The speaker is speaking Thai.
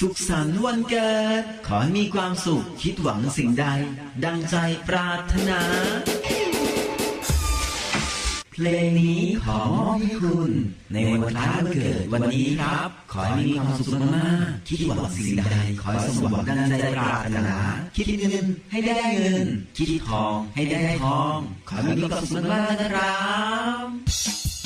สุขสันต์วันเกิด ขอให้มีความสุขคิดหวังสิ่งใด ดังใจปรารถนา เพลงนี้ขอมอบให้คุณ ในวันคล้ายวันเกิดวันนี้ครับ ขอให้มีความสุขมากๆคิดหวังสิ่งใด ขอให้สมหวังดังใจปรารถนา คิดเงินให้ได้เงิน คิดทองให้ได้ทอง ขอให้มีความสุขมากๆนะครับ